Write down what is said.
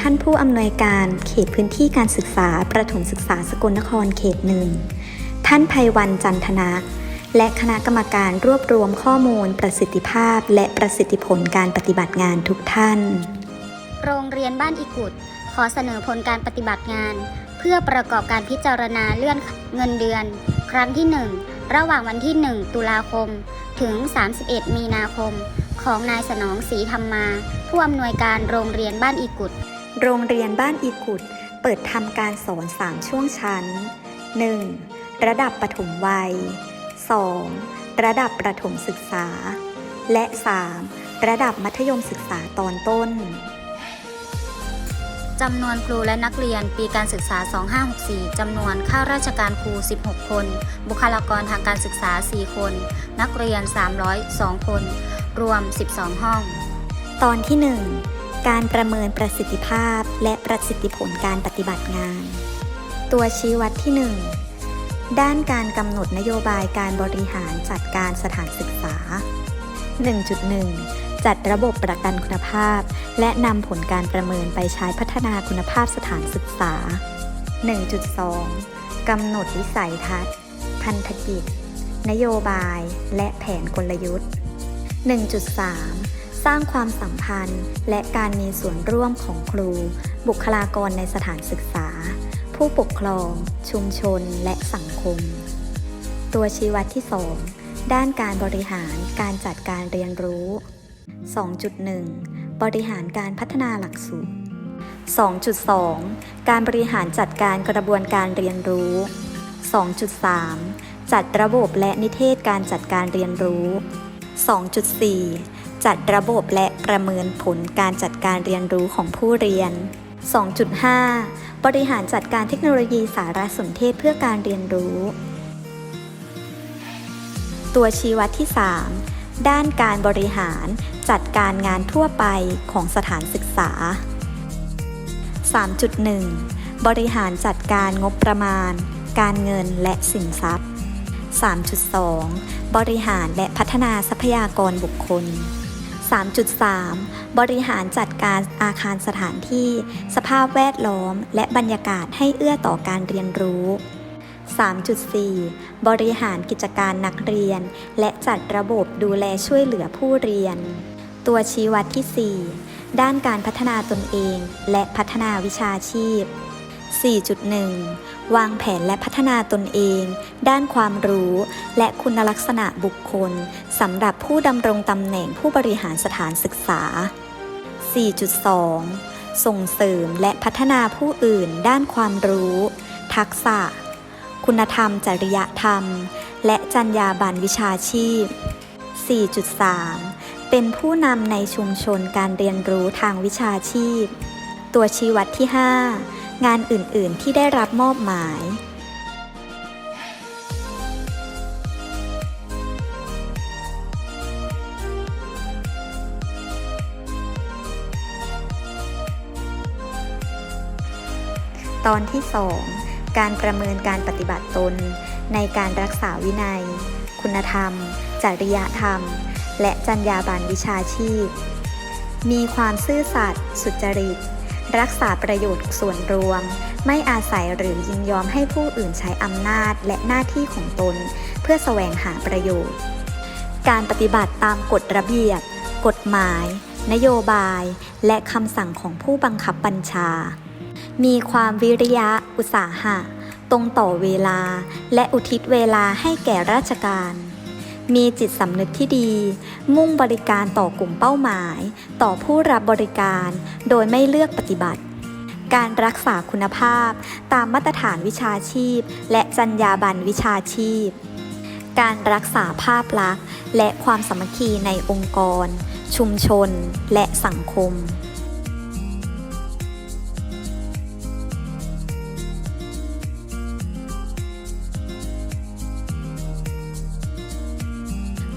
ท่านผู้อำนวยการเขตพื้นที่การศึกษา ประถมศึกษาสกลนครเขตหนึ่ง ท่านภัยวันจันทนะและคณะกรรมการรวบรวมข้อมูล ประสิทธิภาพ และประสิทธิผลการปฏิบัติงานทุกท่าน โรงเรียนบ้านอิกุดขอเสนอผลการปฏิบัติงาน เพื่อประกอบการพิจารณาเลื่อนเงินเดือน ครั้งที่ 1 ระหว่างวันที่ 1 ตุลาคม ถึง 31 มีนาคม ของนายสนองศรีธรรมา ผู้อำนวยการโรงเรียนบ้านอิกุด โรงเรียนบ้านอีกุด เปิดทำการสอน 3 ช่วงชั้น 1. ระดับปฐมวัย 2. ระดับประถมศึกษา และ 3. ระดับมัธยมศึกษาตอนต้นจำนวนครูและนักเรียนปีการศึกษา 2564 จำนวนข้าราชการครู 16 คน บุคลากรทางการศึกษา 4 คน นักเรียน 302 คน รวม 12 ห้อง ตอนที่ 1 การประเมินประสิทธิภาพและประสิทธิผลการปฏิบัติงาน ตัวชี้วัดที่ 1 ด้านการกำหนดนโยบายการบริหารจัดการสถานศึกษา 1.1 จัดระบบประกันคุณภาพ และนำผลการประเมินไปใช้พัฒนาคุณภาพสถานศึกษา 1.2 กำหนดวิสัยทัศน์ พันธกิจ นโยบาย และแผนกลยุทธ์ 1.3 สร้างความสัมพันธ์ และการมีส่วนร่วมของครู บุคลากรในสถานศึกษา ผู้ปกครอง ชุมชน และสังคม ตัวชี้วัดที่ 2 ด้านการบริหารการจัดการเรียนรู้ 2.1 บริหารการพัฒนาหลักสูตร 2.2 การบริหารจัดการกระบวนการเรียนรู้ 2.3 จัดระบบและนิเทศการจัดการเรียนรู้ 2.4 จัดระบบและประเมินผลการจัดการเรียนรู้ของผู้เรียน 2.5 บริหารจัดการเทคโนโลยีสารสนเทศเพื่อการเรียนรู้ ตัวชี้วัดที่ 3 ด้านการบริหารจัดการงานทั่วไปของสถานศึกษา 3.1 บริหารจัดการงบประมาณ การเงินและสินทรัพย์ 3.2 บริหารและพัฒนาทรัพยากรบุคคล 3.3 บริหารจัดการอาคารสถานที่ สภาพแวดล้อม และบรรยากาศให้เอื้อต่อการเรียนรู้ 3.4 บริหารกิจการนักเรียน และจัดระบบดูแลช่วยเหลือผู้เรียน ตัวชี้วัดที่ 4 ด้านการพัฒนาตนเอง และพัฒนาวิชาชีพ 4.1 วางแผนและพัฒนาตนเอง ด้านความรู้ และคุณลักษณะบุคคลสำหรับผู้ดำรงตำแหน่งผู้บริหารสถานศึกษา 4.2 ส่งเสริมและพัฒนาผู้อื่น ด้านความรู้ ทักษะ คุณธรรม จริยธรรม และจรรยาบรรณวิชาชีพ 4.3 เป็นผู้นำในชุมชนการเรียนรู้ทางวิชาชีพ ตัวชี้วัดที่ 5 งานอื่นๆที่ได้รับมอบหมาย ตอนที่ 2 การประเมินการปฏิบัติตน ในการรักษาวินัย คุณธรรม จริยธรรม และจรรยาบรรณวิชาชีพ มีความซื่อสัตย์สุจริต รักษาประโยชน์ส่วนรวม ไม่อาศัยหรือยินยอมให้ผู้อื่นใช้อำนาจและหน้าที่ของตน เพื่อแสวงหาประโยชน์ การปฏิบัติตามกฎระเบียบ กฎหมาย นโยบาย และคำสั่งของผู้บังคับบัญชา มีความวิริยะ อุตสาหะ ตรงต่อเวลา และอุทิศเวลาให้แก่ราชการ มีจิตสำนึกที่ดี มุ่งบริการต่อกลุ่มเป้าหมาย ต่อผู้รับบริการ โดยไม่เลือกปฏิบัติ การรักษาคุณภาพ ตามมาตรฐานวิชาชีพ และจรรยาบรรณวิชาชีพ การรักษาภาพลักษณ์ และความสามัคคีในองค์กร ชุมชน และสังคม